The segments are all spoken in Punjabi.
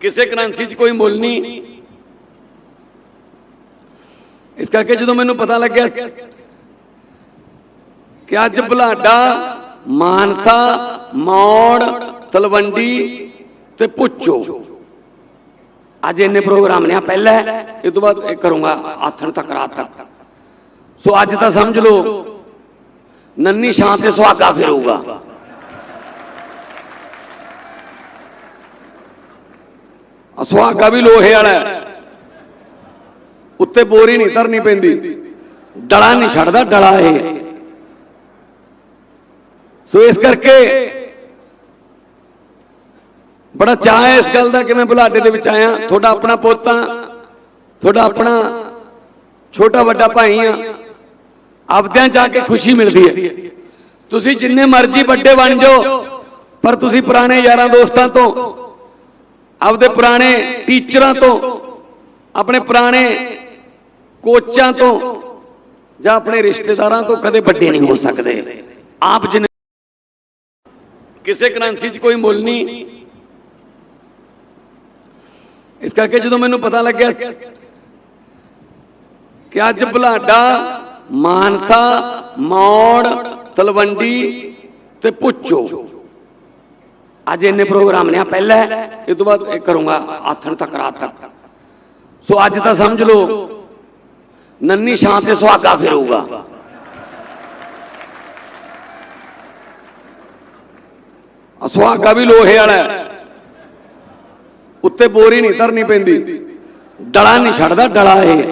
ਕਿਸੇ ਕਰੰਸੀ 'ਚ ਕੋਈ ਮੁੱਲ ਨਹੀਂ। ਇਸ ਕਰਕੇ ਜਦੋਂ ਮੈਨੂੰ ਪਤਾ ਲੱਗਿਆ ਕਿ ਅੱਜ ਬੁਲਾਡਾ ਮਾਨਸਾ ਮੌੜ ਤਲਵੰਡੀ ਤੇ ਪੁੱਛੋ। ਅੱਜ ਇੰਨੇ ਪ੍ਰੋਗਰਾਮ ਨੇ ਆ ਪਹਿਲਾ ਹੈ, ਇਹ ਤੋਂ ਬਾਅਦ ਇਹ ਕਰੂੰਗਾ ਆਥਣ ਤੱਕ ਰਾਤ ਤੱਕ। ਸੋ ਅੱਜ ਤਾਂ ਸਮਝ ਲਓ ਨੰਨੀ ਸ਼ਾਂ ਤੇ ਸੁਹਾਗਾ ਫਿਰੂਗਾ। ਸੁਹਾਗਾ ਵੀ ਲੋਹੇ ਵਾਲਾ ਉੱਤੇ ਬੋਰੀ ਨਹੀਂ ਧਰਨੀ ਪੈਂਦੀ। ਡਲਾ ਨਹੀਂ ਛੱਡਦਾ, ਡਲਾ ਇਹ। ਸੋ ਇਸ ਕਰਕੇ ਬੜਾ ਚਾਹ ਹੈ ਇਸ ਗੱਲ ਦਾ ਕਿ ਮੈਂ ਬੁਲਾਡੇ ਦੇ ਵਿੱਚ ਆਇਆ। ਤੁਹਾਡਾ ਆਪਣਾ ਪੋਤਾ ਤੁਹਾਡਾ ਆਪਣਾ ਛੋਟਾ ਵੱਡਾ ਭਾਈ ਆ। ਆਪਦਿਆਂ ਜਾ ਕੇ ਖੁਸ਼ੀ ਮਿਲਦੀ ਹੈ। ਤੁਸੀਂ ਜਿੰਨੇ ਮਰਜ਼ੀ ਵੱਡੇ ਬਣ ਜਾਓ, ਪਰ ਤੁਸੀਂ ਪੁਰਾਣੇ ਯਾਰਾਂ ਦੋਸਤਾਂ ਤੋਂ ਆਪਦੇ ਪੁਰਾਣੇ ਟੀਚਰਾਂ ਤੋਂ, ਆਪਣੇ ਪੁਰਾਣੇ ਕੋਚਾਂ ਤੋਂ ਜਾਂ ਆਪਣੇ ਰਿਸ਼ਤੇਦਾਰਾਂ ਤੋਂ ਕਦੇ ਵੱਡੇ ਨਹੀਂ ਹੋ ਸਕਦੇ। ਆਪ ਜਿੰਨੇ ਕਿਸੇ ਕਰੰਸੀ 'ਚ ਕੋਈ ਮੁੱਲ ਨਹੀਂ। ਇਸ ਕਰਕੇ ਜਦੋਂ ਮੈਨੂੰ ਪਤਾ ਲੱਗਿਆ ਕਿ ਅੱਜ ਬੁਲਾਡਾ, ਮਾਨਸਾ, ਮੌੜ, ਤਲਵੰਡੀ ਤੇ ਪੁੱਛੋ। ਅੱਜ ਇੰਨੇ ਪ੍ਰੋਗਰਾਮ ਨੇ ਆ ਪਹਿਲਾ ਹੈ, ਇਹ ਤੋਂ ਬਾਅਦ ਇਹ ਕਰੂੰਗਾ ਆਥਣ ਤੱਕ ਰਾਤ ਤੱਕ। ਸੋ ਅੱਜ ਤਾਂ ਸਮਝ ਲਓ ਨੰਨੀ ਸ਼ਾਂ ਤੇ ਸੁਹਾਗਾ ਫਿਰੂਗਾ ਸੁਹਾਗਾ ਵੀ ਲੋਹੇ ਵਾਲਾ ਉੱਤੇ ਬੋਰੀ ਨਹੀਂ ਧਰਨੀ ਪੈਂਦੀ। ਡਲਾ ਨਹੀਂ ਛੱਡਦਾ ਡਲਾ ਇਹ।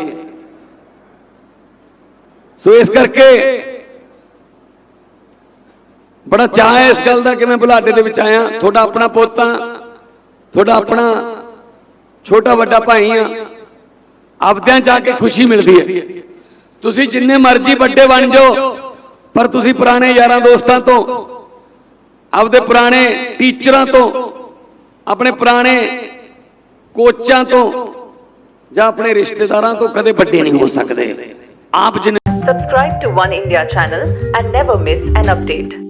ਸੋ ਇਸ ਕਰਕੇ ਬੜਾ ਚਾਹ ਹੈ ਇਸ ਗੱਲ ਦਾ ਕਿ ਮੈਂ ਬੁਲਾਡੇ ਦੇ ਵਿੱਚ ਆਇਆ। ਤੁਹਾਡਾ ਆਪਣਾ ਪੋਤਾ, ਤੁਹਾਡਾ ਆਪਣਾ ਛੋਟਾ ਵੱਡਾ ਭਾਈ ਆ। ਆਪਦਿਆਂ ਜਾ ਕੇ ਖੁਸ਼ੀ ਮਿਲਦੀ ਹੈ। ਤੁਸੀਂ ਜਿੰਨੇ ਮਰਜ਼ੀ ਵੱਡੇ ਬਣ ਜਾਓ, ਪਰ ਤੁਸੀਂ ਪੁਰਾਣੇ ਯਾਰਾਂ ਦੋਸਤਾਂ ਤੋਂ, ਆਪਦੇ ਪੁਰਾਣੇ ਟੀਚਰਾਂ ਤੋਂ, ਆਪਣੇ ਪੁਰਾਣੇ ਕੋਚਾਂ ਤੋਂ ਜਾਂ ਆਪਣੇ ਰਿਸ਼ਤੇਦਾਰਾਂ ਤੋਂ ਕਦੇ ਵੱਡੇ ਨਹੀਂ ਹੋ ਸਕਦੇ। ਆਪ ਜਿੰਨੇ Subscribe to One India channel and never miss an update.